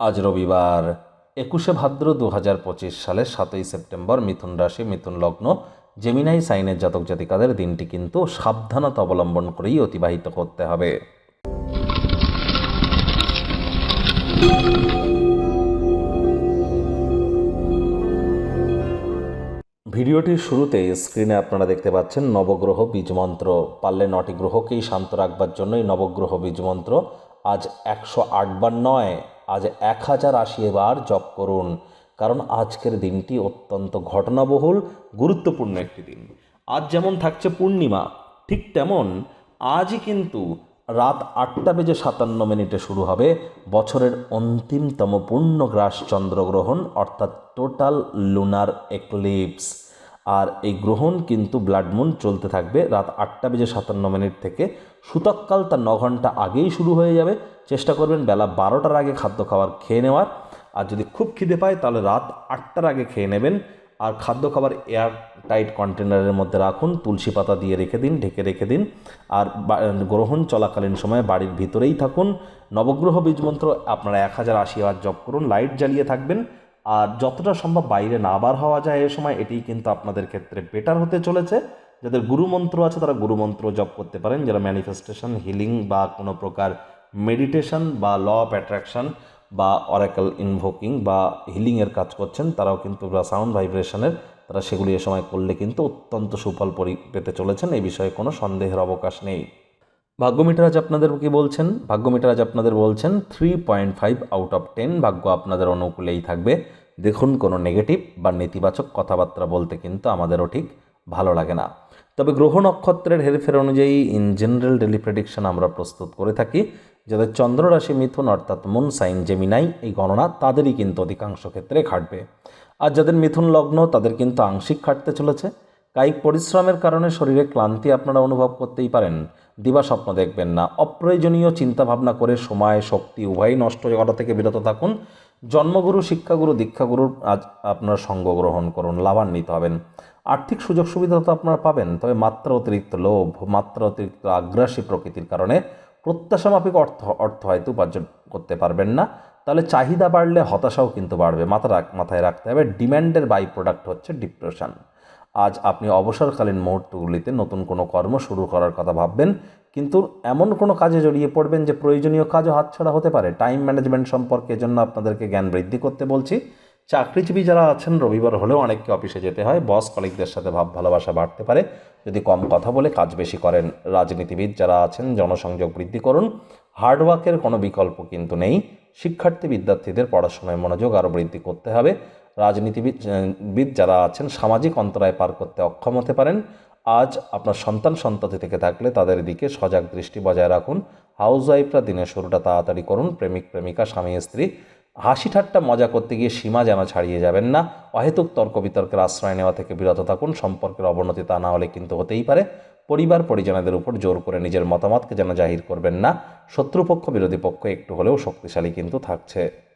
আজ রবিবার, একুশে ভাদ্র দু হাজার পঁচিশ সালের সাতই সেপ্টেম্বর মিথুন রাশি, মিথুন লগ্ন জেমিনাই সাইনের জাতক জাতিকাদের দিনটি কিন্তু সাবধানতা অবলম্বন করেই অতিবাহিত করতে হবে। ভিডিওটির শুরুতে স্ক্রিনে আপনারা দেখতে পাচ্ছেন নবগ্রহ বীজমন্ত্র পারলে নটি গ্রহকেই শান্ত রাখবার জন্যই নবগ্রহ বীজমন্ত্র আজ একশো আটবার নয়। আজ এক হাজার আশি বার জপ করুন। কারণ আজকের দিনটি অত্যন্ত ঘটনাবহুল, গুরুত্বপূর্ণ একটি দিন। আজ যেমন থাকছে পূর্ণিমা, ঠিক তেমন আজই কিন্তু রাত আটটা বেজে সাতান্ন মিনিটে শুরু হবে বছরের অন্তিমতম পূর্ণগ্রাস চন্দ্রগ্রহণ, অর্থাৎ টোটাল লুনার এক্লিপস। আর এই গ্রহণ কিন্তু ব্লাড মুন চলতে থাকবে রাত আটটা বেজে সাতান্ন মিনিট থেকে। সূতককাল তার ন ঘণ্টা আগেই শুরু হয়ে যাবে। চেষ্টা করবেন বেলা বারোটার আগে খাদ্য খাবার খেয়ে নেওয়ার। আর যদি খুব খিদে পায় তাহলে রাত আটটার আগে খেয়ে নেবেন। আর খাদ্য খাবার এয়ার টাইট কন্টেনারের মধ্যে রাখুন, তুলসী পাতা দিয়ে রেখে দিন, ঢেকে রেখে দিন। আর গ্রহণ চলাকালীন সময়ে বাড়ির ভিতরেই থাকুন। নবগ্রহ বীজমন্ত্র আপনারা এক হাজার আশি বার জপ করুন, লাইট জ্বালিয়ে থাকবেন। আর যতটা সম্ভব বাইরে না বার হওয়া যায় এ সময়, এটিই কিন্তু আপনাদের ক্ষেত্রে বেটার হতে চলেছে। যাদের গুরুমন্ত্র আছে, তারা গুরুমন্ত্র জপ করতে পারেন। যারা ম্যানিফেস্টেশন হিলিং বা কোনো প্রকার মেডিটেশন বা ল অফ অ্যাট্রাকশন বা অরাকেল ইনভোকিং বা হিলিংয়ের কাজ করছেন, তারাও কিন্তু সাউন্ড ভাইব্রেশনের তারা সেগুলি এ সময় করলে কিন্তু অত্যন্ত সুফল পরি, পেতে চলেছেন। এই বিষয়ে কোনো সন্দেহের অবকাশ নেই। ভাগ্যমিটার আজ আপনাদের কি বলছেন? ভাগ্যমিটার আজ আপনাদের বলছেন three point five out of ten ভাগ্য আপনাদের অনুকূলেই থাকবে। দেখুন কোনো নেগেটিভ বা নেতিবাচক কথাবার্তা বলতে কিন্তু আমাদেরও ঠিক ভালো লাগে না। তবে গ্রহ নক্ষত্রের হেরফের অনুযায়ী ইন জেনারেল ডেলি প্রেডিকশন আমরা প্রস্তুত করে থাকি। যাদের চন্দ্ররাশি মিথুন অর্থাৎ মুন সাইন জেমিনাই এই গণনা তাদেরই কিন্তু অধিকাংশ ক্ষেত্রে খাটবে আর যাদের মিথুন লগ্ন, তাদের কিন্তু আংশিক খাটতে চলেছে। কায়িক পরিশ্রমের কারণে শরীরে ক্লান্তি আপনারা অনুভব করতেই পারেন। দিবা স্বপ্ন দেখবেন না। অপ্রয়োজনীয় চিন্তাভাবনা করে সময়, শক্তি উভয়ই নষ্ট করা থেকে বিরত থাকুন। জন্মগুরু, শিক্ষাগুরু দীক্ষাগুরুর আজ আপনারা সঙ্গ গ্রহণ করুন, লাভান্বিত হবেন। আর্থিক সুযোগ সুবিধা তো আপনারা পাবেন, তবে মাত্রা অতিরিক্ত লোভ, মাত্রা অতিরিক্ত আগ্রাসী প্রকৃতির কারণে প্রত্যাশা মাফিক অর্থ অর্থ হয়তো উপার্জন করতে পারবেন না। তাহলে চাহিদা বাড়লে হতাশাও কিন্তু বাড়বে। মাথা মাথায় রাখতে হবে। ডিম্যান্ডের বাই প্রোডাক্ট হচ্ছে ডিপ্রেশন আজ আপনি অবসরকালীন মুহূর্তগুলিতে নতুন কোনো কর্ম শুরু করার কথা ভাববেন, কিন্তু এমন কোনো কাজে জড়িয়ে পড়বেন যে প্রয়োজনীয় কাজও হাতছাড়া হতে পারে। টাইম ম্যানেজমেন্ট সম্পর্কে এজন্য আপনাদেরকে জ্ঞান বৃদ্ধি করতে বলছি। চাকরিজীবী যারা আছেন, রবিবার হলেও অনেককে অফিসে যেতে হয়। বস কলিগদের সাথে ভাব ভালোবাসা বাড়তে পারে। যদি কম কথা বলে কাজ বেশি করেন, রাজনীতিবিদ যারা আছেন, জনসংযোগ বৃদ্ধি করুন। হার্ডওয়ার্কের কোনো বিকল্প কিন্তু নেই। শিক্ষার্থী, বিদ্যার্থীদের পড়াশোনায় মনোযোগ আরও বৃদ্ধি করতে হবে। রাজনীতিবিদ বিদ যারা আছেন, সামাজিক অন্তরায় পার করতে অক্ষম হতে পারেন। আজ আপনার সন্তান সন্ততি থেকে থাকলে তাদের দিকে সজাগ দৃষ্টি বজায় রাখুন। হাউস ওয়াইফরা দিনের শুরুটা তাড়াতাড়ি করুন। প্রেমিক, প্রেমিকা, স্বামী, স্ত্রী, হাসি ঠাট্টা মজা করতে গিয়ে সীমা যেন ছাড়িয়ে যাবেন না। অহেতুক তর্ক বিতর্কের আশ্রয় নেওয়া থেকে বিরত থাকুন। সম্পর্কের অবনতি তা না হলে কিন্তু হতেই পারে। পরিবার, পরিজনদের উপর জোর করে নিজের মতামতকে যেন জাহির করবেন না। শত্রুপক্ষ, বিরোধী পক্ষ একটু হলেও শক্তিশালী কিন্তু থাকছে।